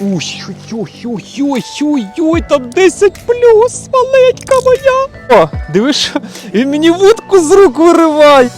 Ой-ой-ой-ой-ой, там 10 плюс, маленька моя. О, дивиш, він мені вудку з рук вириває.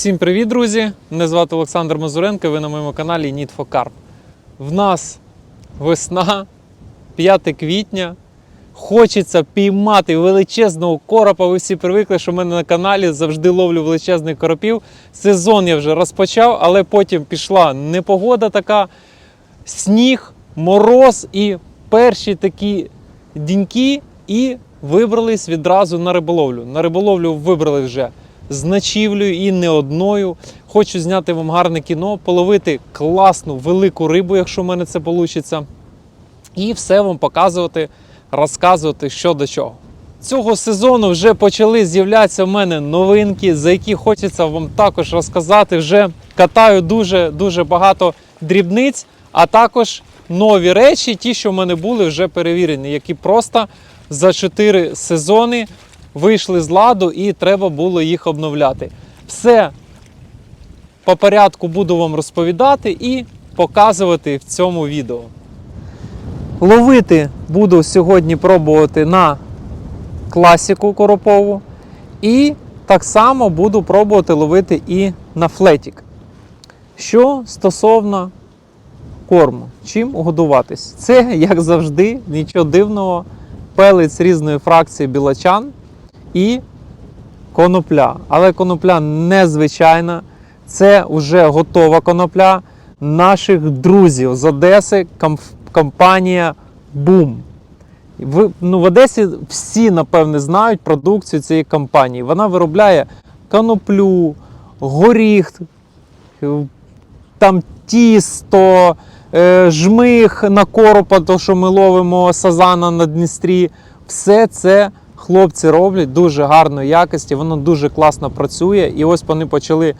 Всім привіт, друзі! Мене звати Олександр Мазуренко. Ви на моєму каналі Need for Carp. В нас весна, 5 квітня. Хочеться піймати величезного коропа. Ви всі привикли, що в мене на каналі завжди ловлю величезних коропів. Сезон я вже розпочав, але потім пішла непогода така, сніг, мороз і перші такі діньки, і вибрались відразу на риболовлю. На риболовлю вибрали вже з ночівлею і не одною. Хочу зняти вам гарне кіно, половити класну велику рибу, якщо в мене це вийде. І все вам показувати, розказувати, що до чого. Цього сезону вже почали з'являтися в мене новинки, за які хочеться вам також розказати. Вже катаю дуже дуже багато дрібниць, а також нові речі, ті, що в мене були вже перевірені, які просто за 4 сезони вийшли з ладу і треба було їх обновляти. Все по порядку буду вам розповідати і показувати в цьому відео. Ловити буду сьогодні пробувати на класіку коропову. І так само буду пробувати ловити і на флетік. Що стосовно корму, чим годуватись? Це, як завжди, нічого дивного, пелець різної фракції білочан і конопля. Але конопля незвичайна, це вже готова конопля наших друзів з Одеси, компанія Boom. Ви, ну, в Одесі всі, напевне, знають продукцію цієї компанії. Вона виробляє коноплю, горіх, там тісто, е, жмих на коропа, то що ми ловимо сазана на Дністрі. Все це хлопці роблять дуже гарної якості, воно дуже класно працює. І ось вони почали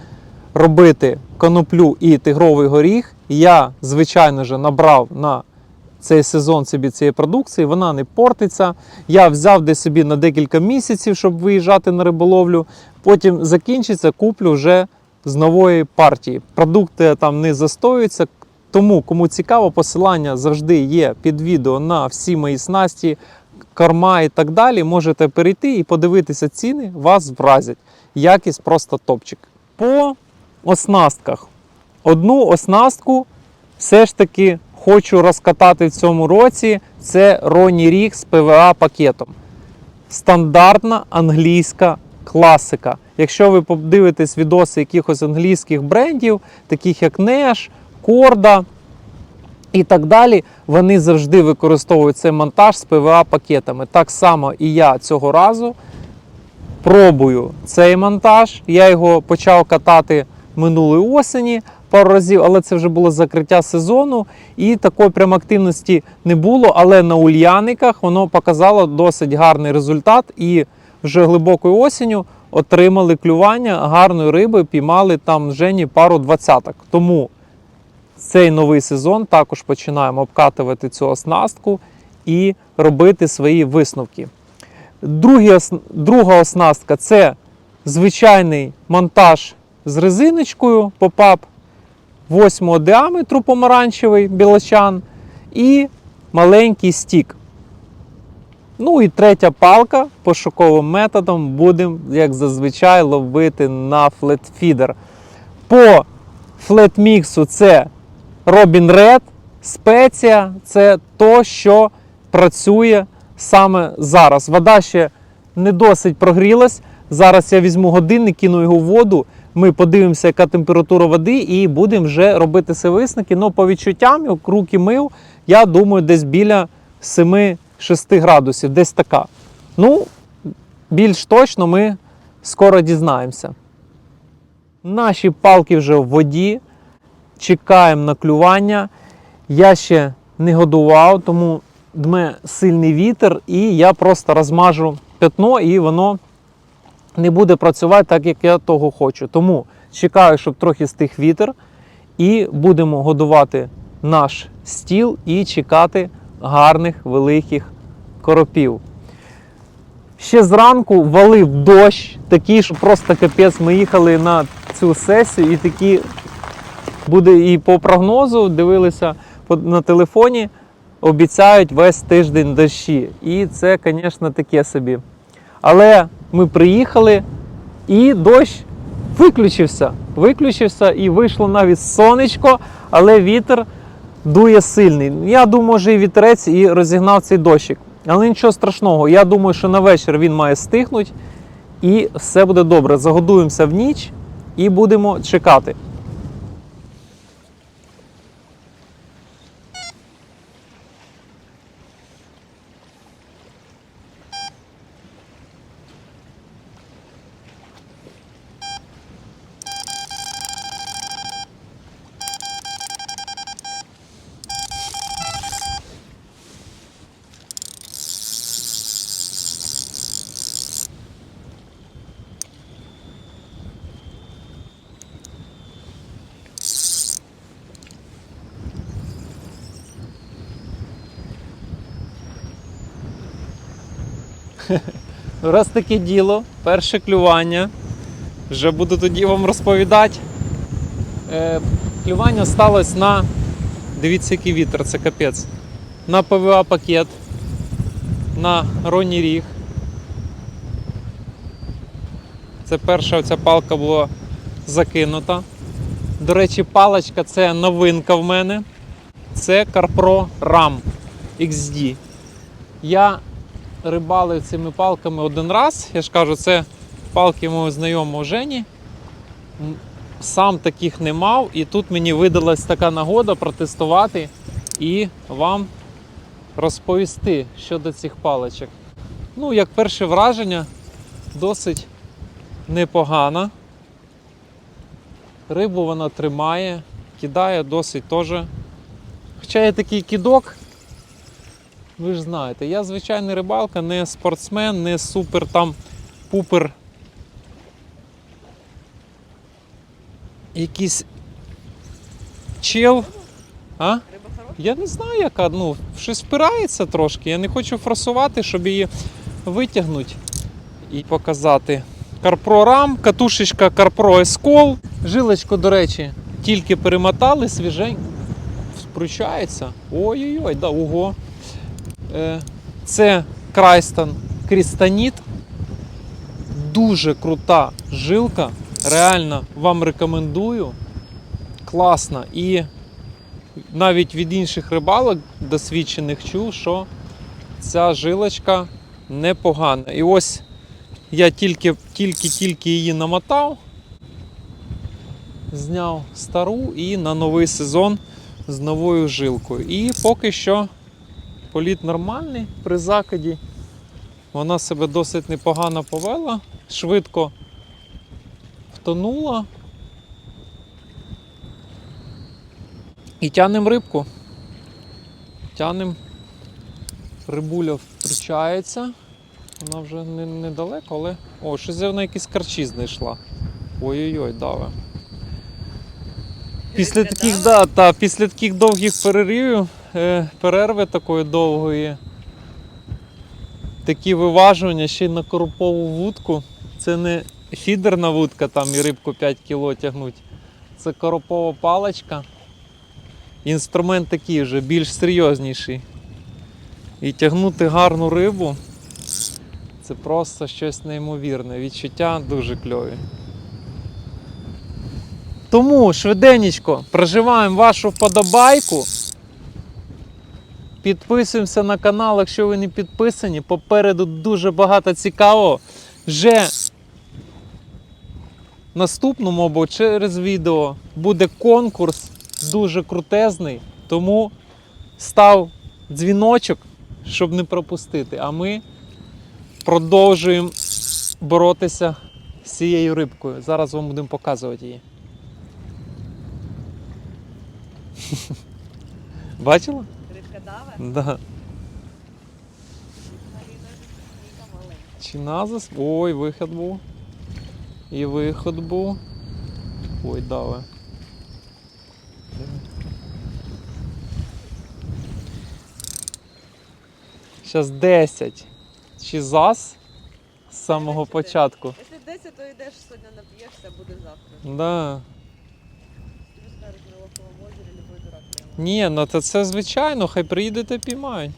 робити коноплю і тигровий горіх. Я, звичайно ж, набрав на цей сезон собі цієї продукції, вона не портиться. Я взяв десь собі на декілька місяців, щоб виїжджати на риболовлю. Потім закінчиться, куплю вже з нової партії. Продукти там не застоюються. Тому, кому цікаво, посилання завжди є під відео на всі мої снасті, корма і так далі. Можете перейти і подивитися ціни, вас вразять. Якість просто топчик. По оснастках. Одну оснастку все ж таки хочу розкатати в цьому році. Це Ronnie Rig з PVA пакетом. Стандартна англійська класика. Якщо ви подивитесь відоси якихось англійських брендів, таких як Nash, Корда, і так далі, вони завжди використовують цей монтаж з ПВА-пакетами. Так само і я цього разу пробую цей монтаж. Я його почав катати минулої осені пару разів, але це вже було закриття сезону, і такої прям активності не було. Але на ульяниках воно показало досить гарний результат. І вже глибокою осінню отримали клювання гарної риби, піймали там Жені пару двадцяток. Тому цей новий сезон також починаємо обкатувати цю оснастку і робити свої висновки. Другий, ос- друга оснастка це звичайний монтаж з резиночкою попап 8 діаметру помаранчевий білочан і маленький стік. Ну і третя палка пошуковим методом будемо, як зазвичай, ловити на флетфідер. По флетміксу це Robin Red, спеція це то, що працює саме зараз. Вода ще не досить прогрілась. Зараз я візьму годинник, кину його в воду. Ми подивимося, яка температура води, і будемо вже робити ці висновки. Ну, по відчуттям, як руки мив, я думаю, десь біля 7-6 градусів, десь така. Ну, більш точно ми скоро дізнаємося. Наші палки вже в воді. Чекаємо на клювання. Я ще не годував, тому дме сильний вітер, і я просто розмажу пятно, і воно не буде працювати так, як я того хочу. Тому чекаю, щоб трохи стих вітер, і будемо годувати наш стіл і чекати гарних великих коропів. Ще зранку валив дощ, такий, що просто капець. Ми їхали на цю сесію і такі буде і по прогнозу, дивилися на телефоні, обіцяють весь тиждень дощі. І це, звісно, таке собі. Але ми приїхали і дощ виключився. Виключився і вийшло навіть сонечко, але вітер дує сильний. Я думаю, може і вітерець і розігнав цей дощик. Але нічого страшного. Я думаю, що на вечір він має стихнути і все буде добре. Загодуємося в ніч і будемо чекати. Раз таке діло, перше клювання. Вже буду тоді вам розповідати. Е, клювання сталося на. Дивіться, який вітер, це капець. На ПВА пакет, на Ронні Ріг. Це перша оця палка була закинута. До речі, паличка це новинка в мене. Це CarPro RAM XD. Я рибалив цими палками один раз. Я ж кажу, це палки мого знайомого Жені. Сам таких не мав, і тут мені видалась така нагода протестувати і вам розповісти щодо цих паличок. Ну, як перше враження, досить непогано. Рибу вона тримає, кидає досить теж. Хоча є такий кидок, ви ж знаєте, я звичайний рибалка, не спортсмен, не супер там пупер. Якийсь чел. А? Я не знаю, яка, ну, щось впирається трошки. Я не хочу форсувати, щоб її витягнути і показати. Карпро рам, катушечка Карпро Ескол. Жилочку, до речі, тільки перемотали, свіженько. Спручається. Ой-ой-ой, да, ого. Е, Це Крайстон Крістаніт. Дуже крута жилка. Реально вам рекомендую. Класна. І навіть від інших рибалок досвідчених чув, що ця жилочка непогана. І ось я тільки, тільки, тільки її намотав, зняв стару і на новий сезон з новою жилкою. І поки що політ нормальний при закиді. Вона себе досить непогано повела, швидко втонула. І тянем рибку. Тянем. Рибуля втручається. Вона вже не, недалеко, але. О, щось вона якісь карчі знайшла. Ой-ой-ой, даве. Після таких, да, та, після таких довгих переривів, перерви такої довгої, такі виважування ще й на коропову вудку. Це не фідерна вудка там і рибку 5 кг тягнуть. Це коропова паличка. Інструмент такий вже більш серйозніший. І тягнути гарну рибу це просто щось неймовірне. Відчуття дуже кльові. Тому швиденечко проживаємо вашу вподобайку. Підписуємося на канал, якщо ви не підписані. Попереду дуже багато цікавого. Вже в наступному або через відео буде конкурс дуже крутезний. Тому став дзвіночок, щоб не пропустити. А ми продовжуємо боротися з цією рибкою. Зараз вам будемо показувати її. Бачила? Рибка Да. Чи назис? Ой, вихід був. І вихід був. Ой, давай. Зараз 10. Чи зас з самого початку. Якщо 10, то йдеш сьогодні нап'єшся, буде завтра. Да. Тобі скажуть на Лоховому озері. Ні, ну то це звичайно, хай приїдете піймають.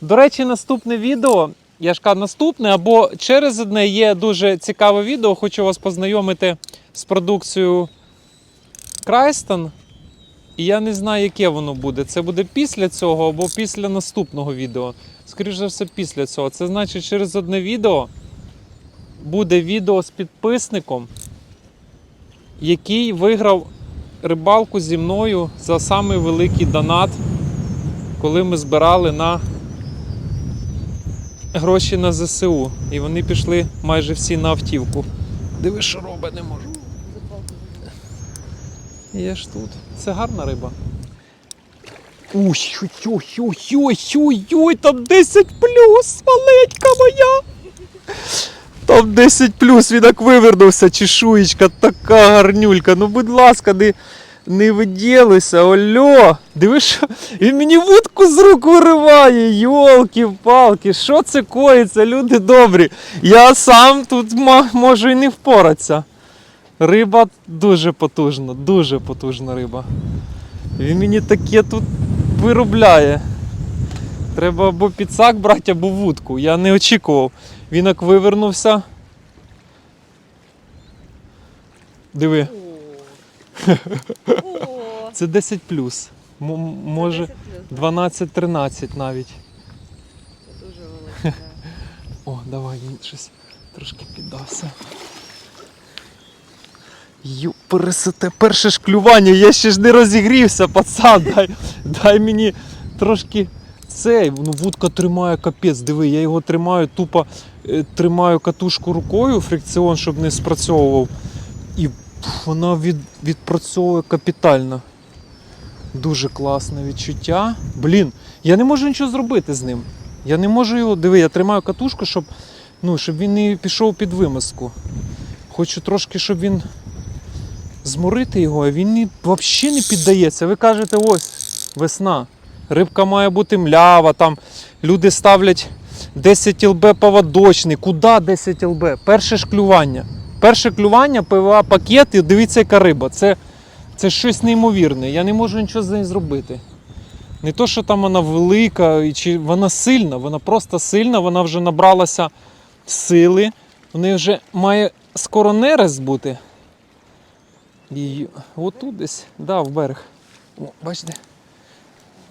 До речі, наступне відео, я ж кажу, наступне або через одне є дуже цікаве відео. Хочу вас познайомити з продукцією Крайстон. І я не знаю, яке воно буде. Це буде після цього або після наступного відео. Скоріше за все, після цього. Це значить, через одне відео буде відео з підписником, який виграв рибалку зі мною за самий великий донат, коли ми збирали на гроші на ЗСУ. І вони пішли майже всі на автівку. Диви, що робить, не можу. Візьми. Ж тут. Це гарна риба. Ой, ой, ой, ой, ой, ой, ой, там 10 плюс, маленька моя. Там 10 плюс, він як вивернувся, чешуєчка, така гарнюлька. Ну, будь ласка, не, не виділися, ольо. Дивиш, він мені вудку з рук вириває. Йолки-палки, що це коїться, люди добрі. Я сам тут можу і не впоратися. Риба дуже потужна, дуже потужна риба. Він мені таке тут виробляє. Треба або підсак брати, або вудку. Я не очікував. Він як вивернувся. Диви, О, це 10 плюс. Може 12-13 навіть. Це дуже велика. да. О, давай, він щось трошки піддався. Ю, пересете, перше ж клювання, я ще ж не розігрівся, пацан. Дай, дай мені трошки цей. Ну, вудка тримає капець. Диви, я його тримаю, тупо е, тримаю катушку рукою, фрикціон, щоб не спрацьовував. І вона від, відпрацьовує капітально. Дуже класне відчуття. Блін, я не можу нічого зробити з ним. Я не можу його. Диви, я тримаю катушку, щоб, ну, щоб він не пішов під вимазку. Хочу трошки, щоб він зморити його, а він взагалі не піддається. Ви кажете, ось весна. Рибка має бути млява, там люди ставлять 10 ЛБ поводочний. Куди 10 ЛБ? Перше ж клювання. Перше клювання, ПВА пакет і дивіться, яка риба. Це, це щось неймовірне. Я не можу нічого з нею зробити. Не то, що там вона велика, чи вона сильна, вона просто сильна, вона вже набралася сили. У неї вже має скоро нерест бути. І отут десь, да, в берег. О, бачите?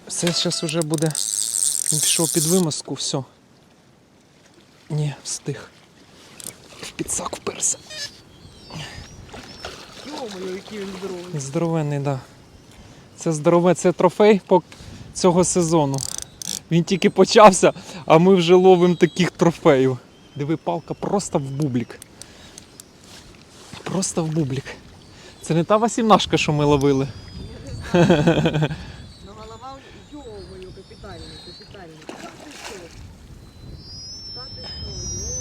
Все зараз вже буде. Він пішов під вимазку, все. Ні, встиг. В підсак вперся. Йо-моє, який він здоровий. Здоровенний, так. Да. Це здорове, це трофей по цього сезону. Він тільки почався, а ми вже ловимо таких трофеїв. Диви, палка просто в бублік. Просто в бублік. Це не та васімнашка, що ми ловили Но голова, ё-моё, капитальный, капитальный. Та ти що? Та ти що,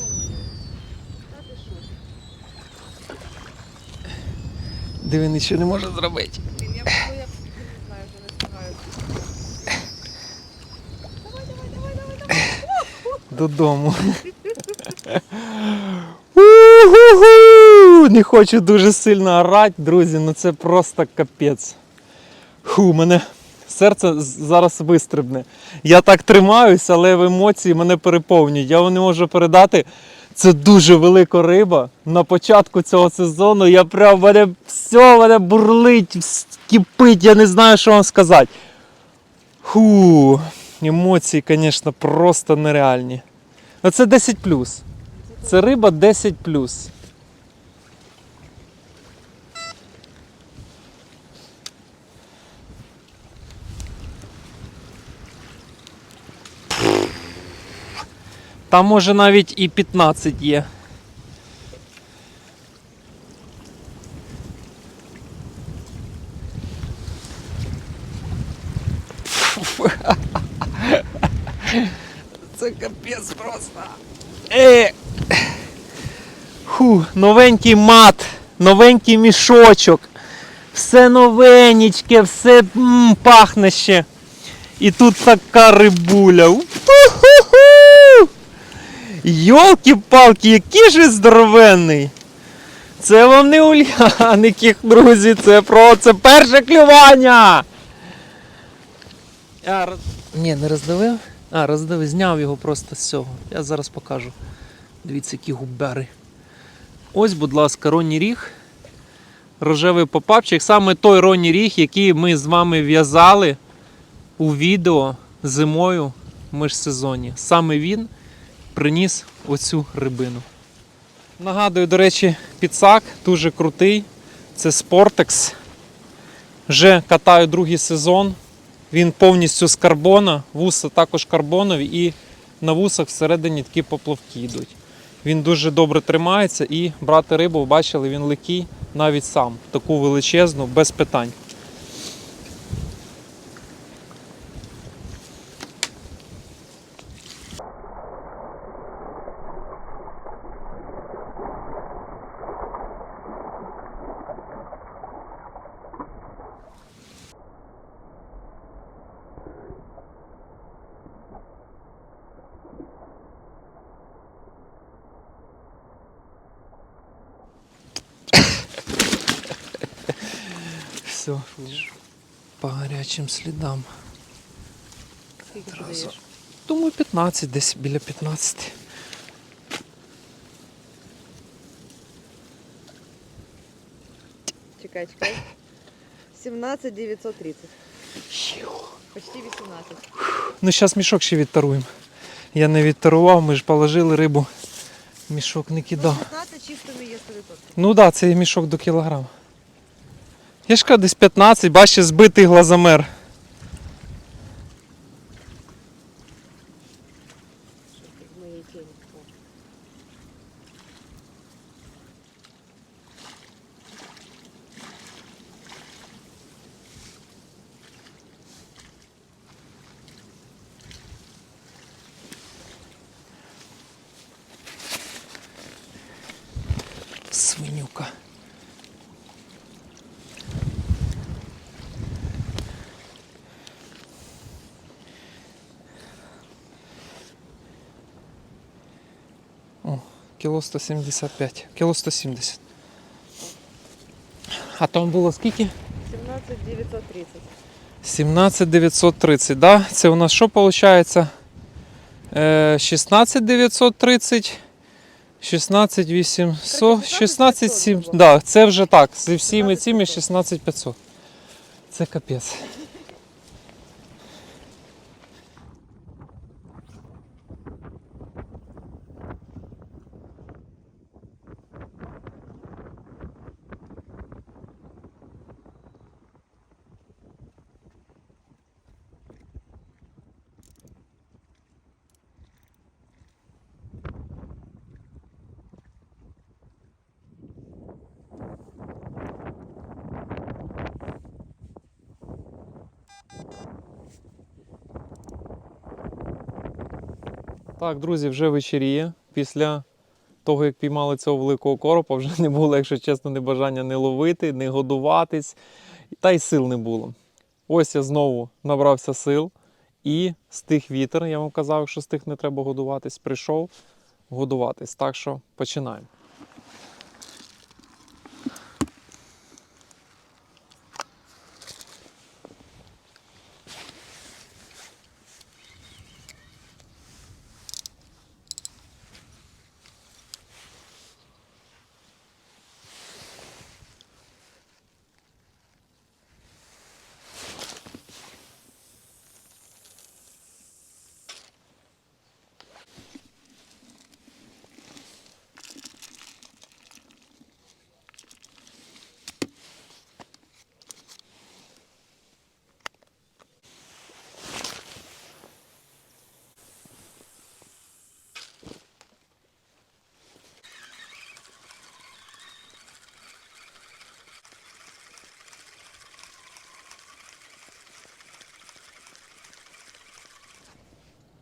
ё-моё. Та ти що? Диви, нічого не може зробити. Блін, я буду, я не знаю, вже не встигаю. Давай, давай, давай, давай, давай. Додому. У-ху-ху! Не хочу дуже сильно орати, друзі, ну це просто капець. Ху, мене серце зараз вистрибне. Я так тримаюсь, але в емоції мене переповнюють. Я не можу передати. Це дуже велика риба. На початку цього сезону я прям мене все мене бурлить, кипить, я не знаю, що вам сказати. Ху, емоції, звісно, просто нереальні. Ну це 10 Це риба 10 Там може навіть і 15 є. Це капець просто. Е. Ху, новенький мат, новенький мішочок. Все новенечке, все м, пахне ще. І тут така рибуля. У-ху-ху! Йолки-палки, який же здоровенний. Це вам не ульяників, друзі, це про це перше клювання. А, роз... Ні, не роздавив. А, роздавив, зняв його просто з цього. Я зараз покажу. Дивіться, які губари. Ось, будь ласка, ронній ріг. Рожевий попапчик. Саме той ронній ріг, який ми з вами в'язали у відео зимою в межсезоні. Саме він приніс оцю рибину. Нагадую, до речі, підсак дуже крутий. Це Sportex. Вже катаю другий сезон. Він повністю з карбона, вуса також карбонові, і на вусах всередині такі поплавки йдуть. Він дуже добре тримається і брати рибу, бачили, він легкий навіть сам, таку величезну, без питань. Все, по гарячим слідам. Одразу. Думаю, 15, десь біля 15. Чекай, чекай. 17 930. Почти 18. Ну, зараз мішок ще відтаруємо. Я не відтарував, ми ж положили рибу. Мішок не Ну, кидав. 15 чистими є 100%. Ну так, да, це мішок до кілограма. Я ж десь 15, бачите, збитий глазомер. Що ти в моїй тіні? О. Свинюка. О, кіло 175. Кіло 170. А там було скільки? 17 930. 17 930, да? Це у нас що виходить? Е, 16 930, 16 800, 16 700. Да, це вже так. Зі всіми цими 16 500. Це капець. Так, друзі, вже вечеріє. Після того, як піймали цього великого коропа, вже не було, якщо чесно, не бажання не ловити, не годуватись, та й сил не було. Ось я знову набрався сил і стих вітер. Я вам казав, що з тих не треба годуватись. Прийшов годуватись. Так що починаємо.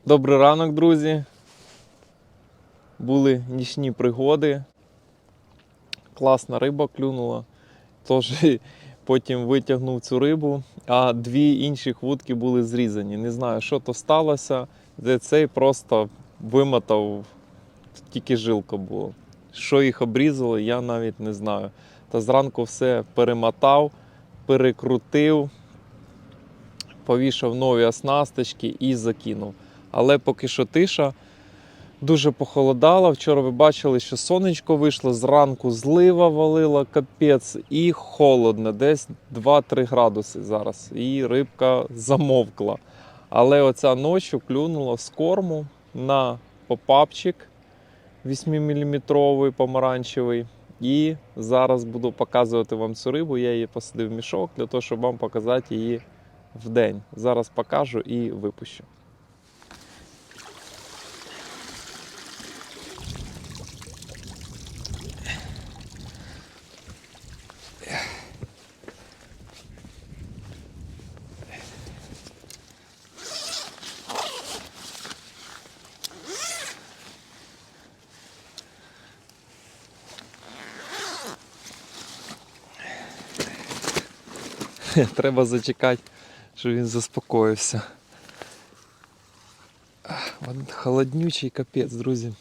Добрий ранок, друзі. Були нічні пригоди. Класна риба клюнула. Тож потім витягнув цю рибу, а дві інші вудки були зрізані. Не знаю, що то сталося, де цей просто вимотав, тільки жилка була. Що їх обрізало, я навіть не знаю. Та зранку все перемотав, перекрутив, повішав нові оснасточки і закинув. Але поки що тиша. Дуже похолодало. Вчора ви бачили, що сонечко вийшло, зранку злива валила, капець, і холодно, десь 2-3 градуси зараз. І рибка замовкла. Але оця ночі клюнула з корму на попапчик 8-мм помаранчевий. І зараз буду показувати вам цю рибу. Я її посадив в мішок для того, щоб вам показати її в день. Зараз покажу і випущу. Треба зачекати, щоб він заспокоївся. Холоднючий капець, друзі.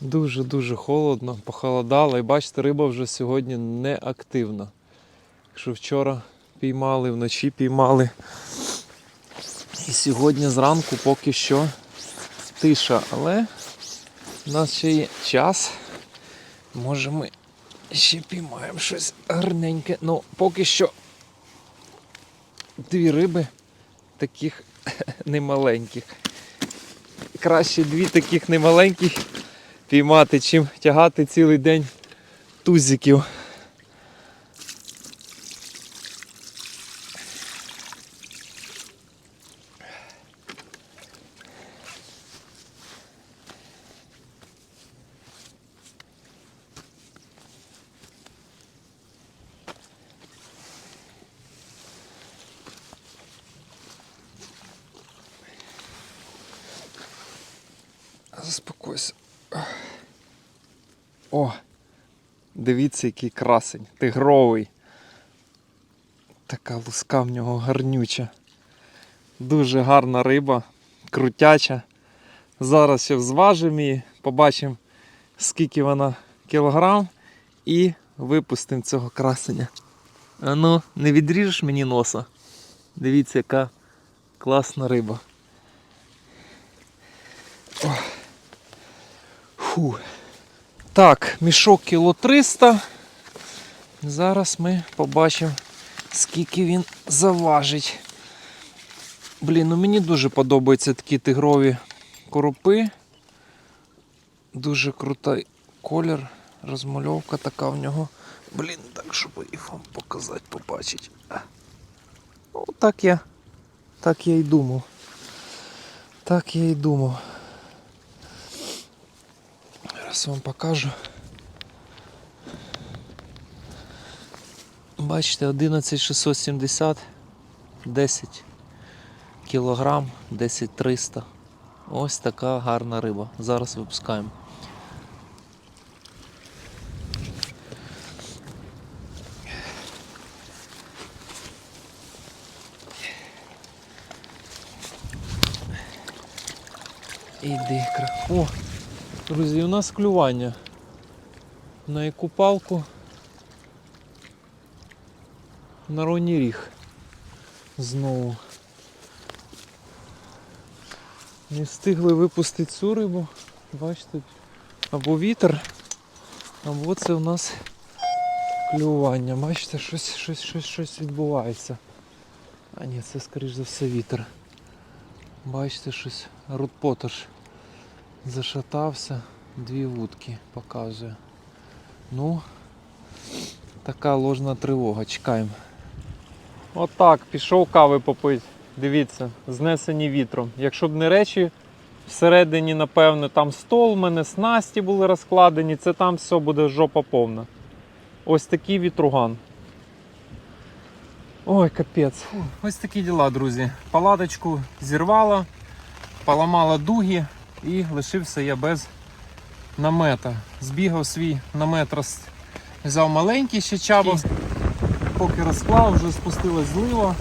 Дуже-дуже холодно, похолодало. І бачите, риба вже сьогодні не активна. Якщо вчора піймали, вночі піймали. І сьогодні зранку поки що тиша, але у нас ще є час. Може ми ще піймаємо щось гарненьке. Ну, поки що дві риби таких немаленьких. Краще дві таких немаленьких піймати, чим тягати цілий день тузиків. О! Дивіться, який красень, тигровий. Така луска в нього гарнюча. Дуже гарна риба, крутяча. Зараз ще зважимо її, побачимо, скільки вона кілограм, і випустимо цього красення. А ну, не відріжеш мені носа. Дивіться, яка класна риба. Фу. Так, мішок кіло 300. Зараз ми побачимо, скільки він заважить. Блін, ну мені дуже подобаються такі тигрові коропи. Дуже крутий колір, розмальовка така в нього. Блін, так, щоб їх вам показати, побачити. Ну, так я. Так я й думав. Так я й думав. Зараз вам покажу. Бачите, 11670, 10 кілограм, 10300. Ось така гарна риба. Зараз випускаємо. Іди, кра. О, друзі, у нас клювання. На яку палку? На роні ріг. Знову. Не встигли випустити цю рибу. Бачите, або вітер, або це у нас клювання. Бачите, щось, щось, щось, щось відбувається. А ні, це скоріш за все вітер. Бачите, щось рудпотож зашатався. Дві вудки показує. Ну, така ложна тривога. Чекаємо. Отак, пішов кави попити. Дивіться, знесені вітром. Якщо б не речі, всередині, напевне, там стол, у мене снасті були розкладені, це там все буде жопа повна. Ось такий вітруган. Ой, капець. Ось такі діла, друзі. Палаточку зірвала, поламала дуги і лишився я без намета. Збігав свій намет, роз... взяв маленький ще чабо. Поки розклав, вже спустилась злива.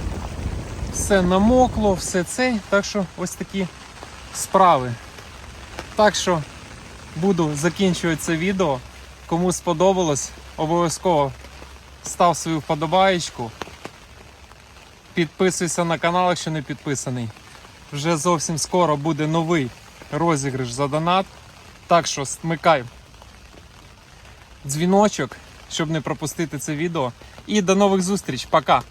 Все намокло, все це. Так що ось такі справи. Так що буду закінчувати це відео. Кому сподобалось, обов'язково став свою вподобаєчку. Підписуйся на канал, якщо не підписаний. Вже зовсім скоро буде новий розіграш за донат. Так що смикай дзвіночок, щоб не пропустити це відео. І до нових зустріч. Пока!